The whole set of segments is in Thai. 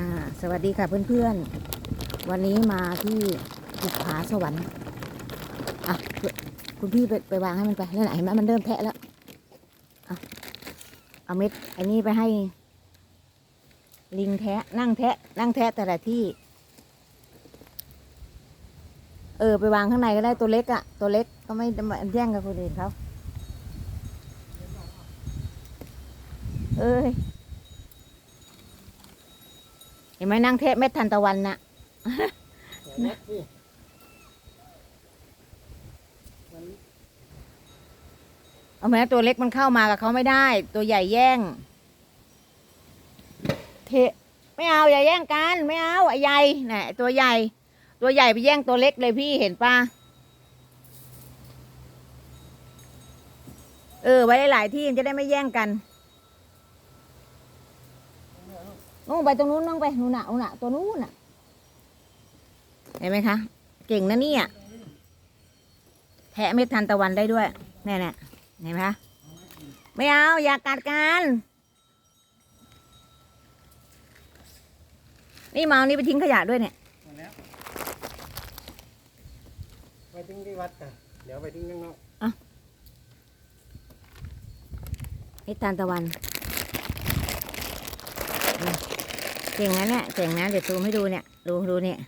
อ่าสวัสดีค่ะเพื่อนๆ วันนี้มาที่บุกผาสวรรค์อะคุณพี่ไปไปวางให้มันไปแล้วไหนไหมมันเริ่มแทะแล้วอะเอาเม็ดอันนี้ไปให้ ลิงแทะนั่งแทะ นั่งแทะแต่ละที่ เออ ไปวางข้างในก็ได้ตัวเล็กอะตัวเล็กก็ไม่มแย่งกับคนอื่นเขาเอ้ย เห็นไหมนั่งเทะเม็ดทันตะวันน่ะเอาแม้ตัวเล็กมันเข้ามากับเขาไม่ได้ ตัวใหญ่แย่ง เทะไม่เอาอย่าแย่งกันไม่เอาไอ้ใหญ่น่ะตัวใหญ่ ตัวใหญ่ไปแย่งตัวเล็กเลยพี่เห็นปะเออไว้หลายที่จะได้ไม่แย่งกัน นู่นไปตรงนู้นน้องไปนู่นน่ะนู่นน่ะตัวนู้นน่ะเห็นไหมคะ เก่งนะเนี่ยแทะเม็ดทันตะวันได้ด้วยแน่ๆเห็นไหมคะไม่เอา อย่ากัดกันนี่มาเอานี่ไปทิ้งขยะด้วยเนี่ยมาแล้วไปทิ้งที่วัดกันเดี๋ยวไปทิ้งข้างนอกเม็ดทันตะวันอืม เก่งนะเนี่ยเก่งนะเดี๋ยวซูมให้ดูเนี่ย ดูดูเนี่ย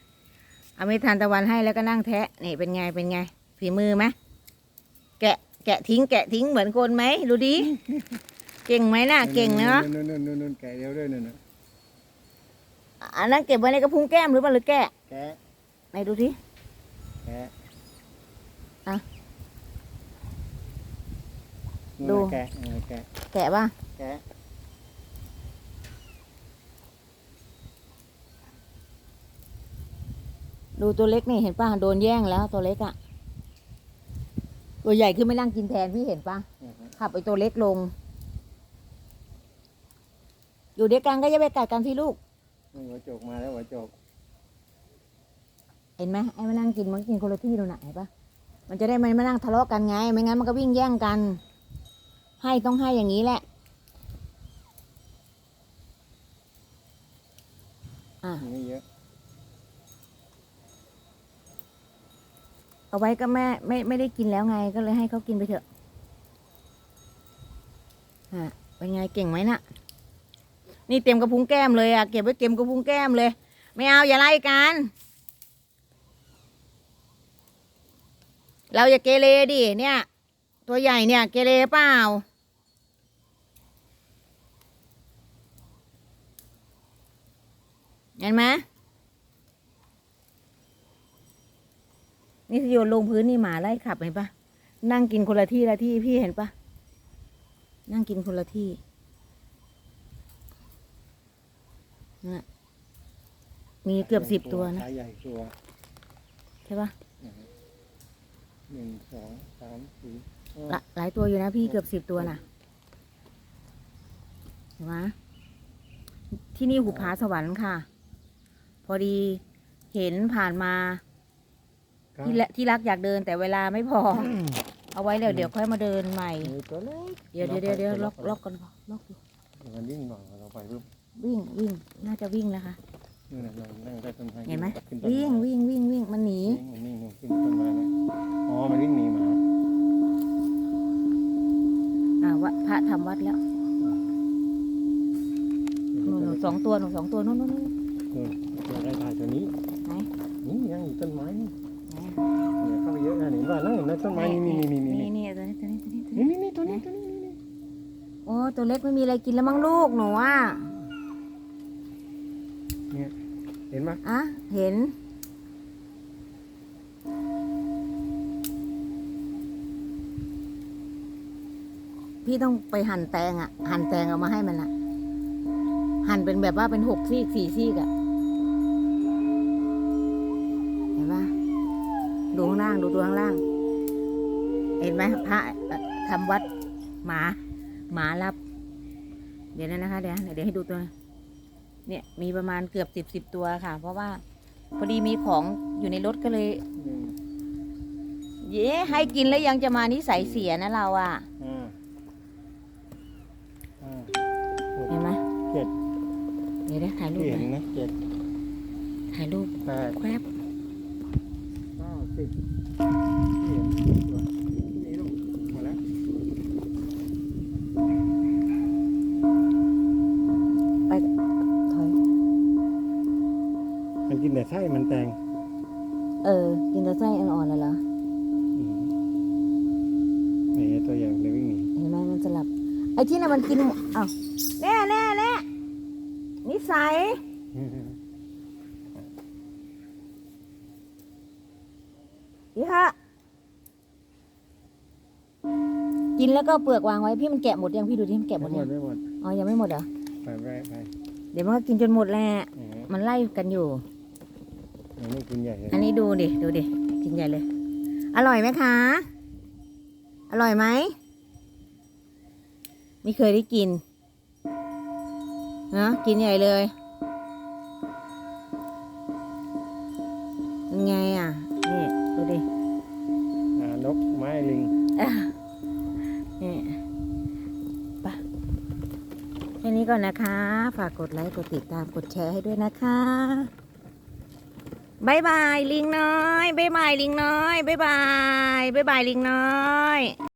เอาเม็ดทันตะวันให้แล้วก็นั่งแทะนี่เป็นไงเป็นไงฝีมือไหมแกะแกะทิ้งแกะทิ้งเหมือนคนไหมดูดิเก่งไหมน่ะเก่งเนาะนู่นนู่นนู่นนแกะเดียวด้วยนู่นน่ะอันนั้นเก็บไว้ในกระพุ้งแก้มหรือเปล่าหรือแกะแกะไหนดูสิแกะอะดูแกะแกะแกะป่ะแกะ ดูตัวเล็กนี่เห็นป่ะโดนแย่งแล้วตัวเล็กอะตัวใหญ่ขึ้นไม่นั่งกินแทนพี่เห็นป่ะอือฮึขับไอตัวเล็กลง อยู่เดียวกันก็อย่าไปกัดกันที่ลูกนี่หัวโจกมาแล้วหัวโจกเห็นไหมไอ้มานั่งกินมันก็กินคนละที่ดูหน่ะเห็นปะมันจะได้ไม่มานั่งทะเลาะกันไง ไม่งั้นมันก็วิ่งแย่งกัน ให้ต้องให้อย่างนี้แหละ อะ มีไม่ เอาไว้ก็แม่ไม่ไม่ได้กินแล้วไงก็เลยให้เขากินไปเถอะอะเป็นไงเก่งไหมน่ะ นี่เต็มกระพุ้งแก้มเลยอะเก็บไว้เต็มกระพุ้งแก้มเลย ไม่เอาอย่าไล่กัน เราอย่าเกเรดิเนี่ย ตัวใหญ่เนี่ยเกเรเปล่าเห็นไหม นี่โยนลงพื้นนี่หมาไล่ขับเห็นปะนั่งกินคนละที่ละที่พี่เห็นปะนั่งกินคนละที่น่ะมีเกือบสิบตัวนะสายใหญ่ตัวใช่ปะหนึ่งสองสามสี่ห้าหลาหลายตัวอยู่นะพี่เกือบสิบตัวน่ะเห็นไหมที่นี่หุบผาสวรรค์ค่ะ พอดีเห็นผ่านมา ครับที่ละที่รักอยากเดินแต่เวลาไม่พอ เอาไว้เดี๋ยวเดี๋ยวค่อยมาเดินใหม่มีตัวเล็กเดี๋ยวเดี๋ยวเดี๋ยวเดี๋ยวล็อกล็อกกันล็อกอยู่มันวิ่งหน่อยเราไปปุ๊บวิ่งวิ่งน่าจะวิ่งแล้วค่ะนู่นน่ะนั่งนั่งใต้ต้นไม้เห็นไหม ขึ้นต้นวิ่งไม้วิ่งวิ่งวิ่งมันหนี วิ่งนี่นู่นขึ้นต้นไม้นะอ๋อมันวิ่งหนีหมาอ่าวัดพระทำวัดแล้วหนูหนูสองตัวหนูสองตัวนู่นนู่นนู่นนู่นตัวได้ถ่ายตัวนี้ไหน นี่ยังอยู่ต้นไม้นี่ไหน เนี่ยเข้าไปเยอะนะเห็นว่านั่งอยู่ในต้นไม้นี่นี่นี่นี่นี่นี่นี่ตัวนี้ตัวนี้ตัวนี้ตัวนี้นี่นี่ตัวนี้ตัวนี้นี่โอ้ตัวเล็กไม่มีอะไรกินแล้วมั้งลูกหนูอะเห็นไหมอะเห็นพี่ต้องไปหั่นแตงอะ หั่นแตงเอามาให้มันอะ หั่นเป็นแบบว่าเป็นหกซีกสี่ซีกอะเดูข้างล่าง ดูตัวข้างล่าง เห็นไหมพระเอ่อทำวัดหมาหมารับ เดี๋ยวนะนะคะเดี๋ยวเดี๋ยวให้ดูตัว เนี่ยมีประมาณเกือบสิบสิบตัวค่ะ เพราะว่าพอดีมีของอยู่ในรถก็เลยหนึ่งเย้ให้กินแล้วยังจะมานิสัยเสียนะเราอะห้าห้าเห็นไหมเจ็ดเดี๋ยวได้ถ่ายรูปที่หเห็น่อยนนะเจ็ดดแควบเก้าสิบ เหรียญตัวนี่ลูกหมดแล้วไปถอย มันกินแต่ไส้มันแตงเออ กินแต่ไส้อ่อนๆเลยเหรอ อืมนี่ตัวอย่างเลยวิ่งหนีเห็นไหมมันจะหลับ ไอ้ที่น่ะมันกินหมดอ้าวแน่แน่แน่นิสัย อีฮะกินแล้วก็เปลือกวางไว้พี่มันแกะหมดยังพี่ดูที่มันแกะหมไม่ดหมยัดงไม่หมดอ๋อยังไม่หมดเหรอ ไปไปไปเดี๋ยวมันก็กินจนหมดแหละ อืมมันไล่กันอยู่อันนี้กินใหญ่เลยอันนี้ดูดิ ดูดิ กินใหญ่เลย อร่อยไหมคะ อร่อยไหม ไม่เคยได้กิน นะ กินใหญ่เลยยังไงอะนี่ดูดิอ่าน กไม้ลิงนี่ไปะแค่นี้ก่อนนะคะ ฝากกดไลค์ กดติดตาม กดแชร์ให้ด้วยนะคะบายบายลิงน้อยบายบายลิงน้อยบายบายบายบายลิงน้อย